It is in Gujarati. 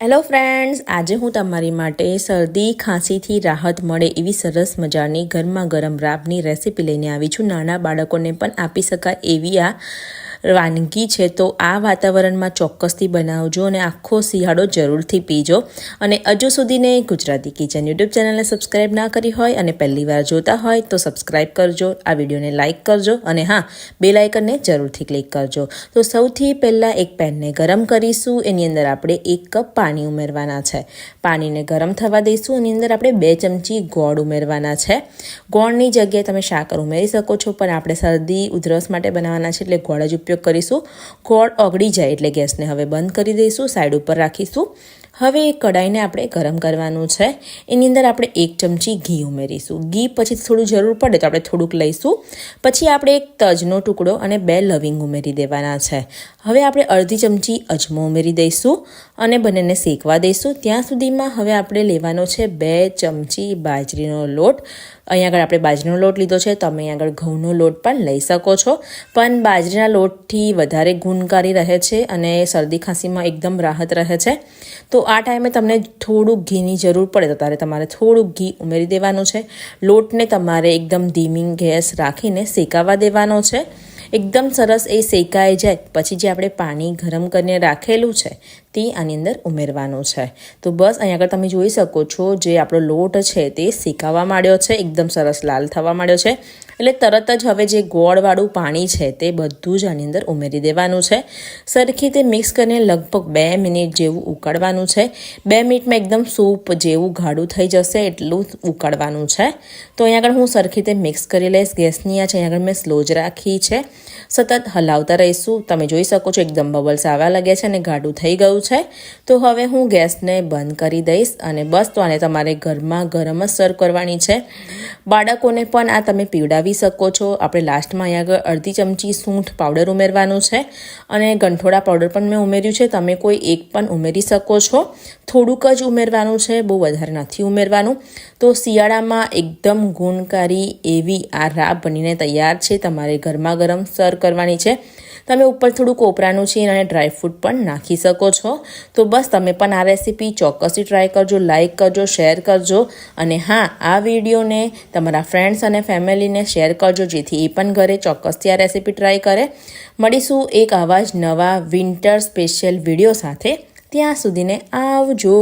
હેલો ફ્રેન્ડ્સ આજે હું તમારી માટે શરદી, ખાંસીથી રાહત મળે એવી સરસ મજાની ગરમા ગરમ રાબની રેસીપી લઈને આવી છું. નાના બાળકોને પણ આપી શકાય એવી આ વાનગી છે, તો આ વાતાવરણમાં ચોક્કસથી બનાવજો અને આખો શિયાળો જરૂરથી પીજો. અને હજુ સુધીને ગુજરાતી કિચન યુટ્યુબ ચેનલને સબસ્ક્રાઈબ ના કરી હોય અને પહેલી વાર જોતા હોય તો સબસ્ક્રાઈબ કરજો, આ વિડીયોને લાઇક કરજો અને હા બે લાઇકનને જરૂરથી ક્લિક કરજો. તો સૌથી પહેલાં એક પેનને ગરમ કરીશું, એની અંદર આપણે એક કપ પાણી ઉમેરવાના છે. પાણીને ગરમ થવા દઈશું, એની અંદર આપણે બે ચમચી ગોળ ઉમેરવાના છે. ગોળની જગ્યાએ તમે સાકર ઉમેરી શકો છો, પણ આપણે શરદી, ઉધરસ માટે બનાવવાના છે, એટલે ગોળ જ ઉપયોગ કરીશું. ગોળ ઓગળી જાય એટલે ગેસને હવે બંધ કરી દઈશું સાઈડ ઉપર રાખીશું. હવે એ કડાઈને આપણે ગરમ કરવાનું છે. એની અંદર આપણે એક ચમચી ઘી ઉમેરીશું. ઘી પછી થોડું જરૂર પડે તો આપણે થોડુંક લઈશું. પછી આપણે એક તજનો ટુકડો અને બે લવિંગ ઉમેરી દેવાના છે. હવે આપણે અડધી ચમચી અજમો ઉમેરી દઈશું અને બંનેને શેકવા દઈશું. ત્યાં સુધીમાં હવે આપણે લેવાનો છે બે ચમચી બાજરીનો લોટ. અહીંયા આગળ આપણે બાજરીનો લોટ લીધો છે. તમે અહીંયા આગળ ઘઉંનો લોટ પણ લઈ શકો છો. પણ બાજરીના લોટથી વધારે ગુણકારી રહે છે અને શરદી ખાંસીમાં એકદમ રાહત રહે છે. તો આ ટાઈમે તમને થોડુંક ઘીની જરૂર પડે તો તારે તમારે થોડુંક ઘી ઉમેરી દેવાનું છે. લોટને તમારે એકદમ ધીમી ગેસ રાખીને શેકાવા દેવાનો છે. એકદમ સરસ એ શેકાઈ જાય પછી જે આપણે પાણી ગરમ કરીને રાખેલું છે તે આની અંદર ઉમેરવાનું છે. તો બસ અહીં આગળ તમે જોઈ શકો છો જે આપણો લોટ છે તે શેકાવા માંડ્યો છે. એકદમ સરસ લાલ થવા માંડ્યો છે. એટલે તરત જ હવે જે ગોળવાળું પાણી છે તે બધું જ આની અંદર ઉમેરી દેવાનું છે. સરખી તે મિક્સ કરીને લગભગ બે મિનિટ જેવું ઉકાળવાનું છે. બે મિનિટમાં એકદમ સૂપ જેવું ગાઢું થઈ જશે એટલું ઉકાળવાનું છે. તો અહીંયા આગળ હું સરખી તે મિક્સ કરી લઈશ. ગેસની આ છે, અહીંયા આગળ મેં સ્લો જ રાખી છે. સતત હલાવતા રહીશું. તમે જોઈ શકો છો એકદમ બબલ્સ આવવા લાગે છે અને ગાઢું થઈ ગયું છે. તો હવે હું ગેસને બંધ કરી દઈશ અને બસ તો આને તમારે ઘરમાં ગરમ જ સર્વ કરવાની છે. બાળકોને પણ આ તમે પીવડાવી શકો છો. આપણે લાસ્ટમાં અહીંયા આગળ અડધી ચમચી સૂંઠ પાવડર ઉમેરવાનું છે અને ગંઠોડા પાવડર પણ મેં ઉમેર્યું છે. તમે કોઈ એક પણ ઉમેરી શકો છો. થોડુંક જ ઉમેરવાનું છે, બહુ વધારે નથી ઉમેરવાનું. તો શિયાળામાં એકદમ ગુણકારી એવી આ રાબ બનીને તૈયાર છે. તમારે ગરમા ગરમ સર્વ કરવાની છે. તમે ઉપર થોડું કોપરાનું છે અને ડ્રાયફ્રૂટ પણ નાખી શકો છો. તો બસ તમે પણ આ રેસીપી ચોક્કસથી ટ્રાય કરજો લાઇક કરજો શેર કરજો અને હા, આ વિડીયોને તમારા ફ્રેન્ડ્સ અને ફેમિલીને શેર કરજો, જેથી એ પણ ઘરે ચોક્કસથી આ રેસીપી ટ્રાય કરે. મળીશું એક આવા જ નવા વિન્ટર સ્પેશિયલ વીડિયો સાથે. ત્યાં સુધીને આવજો.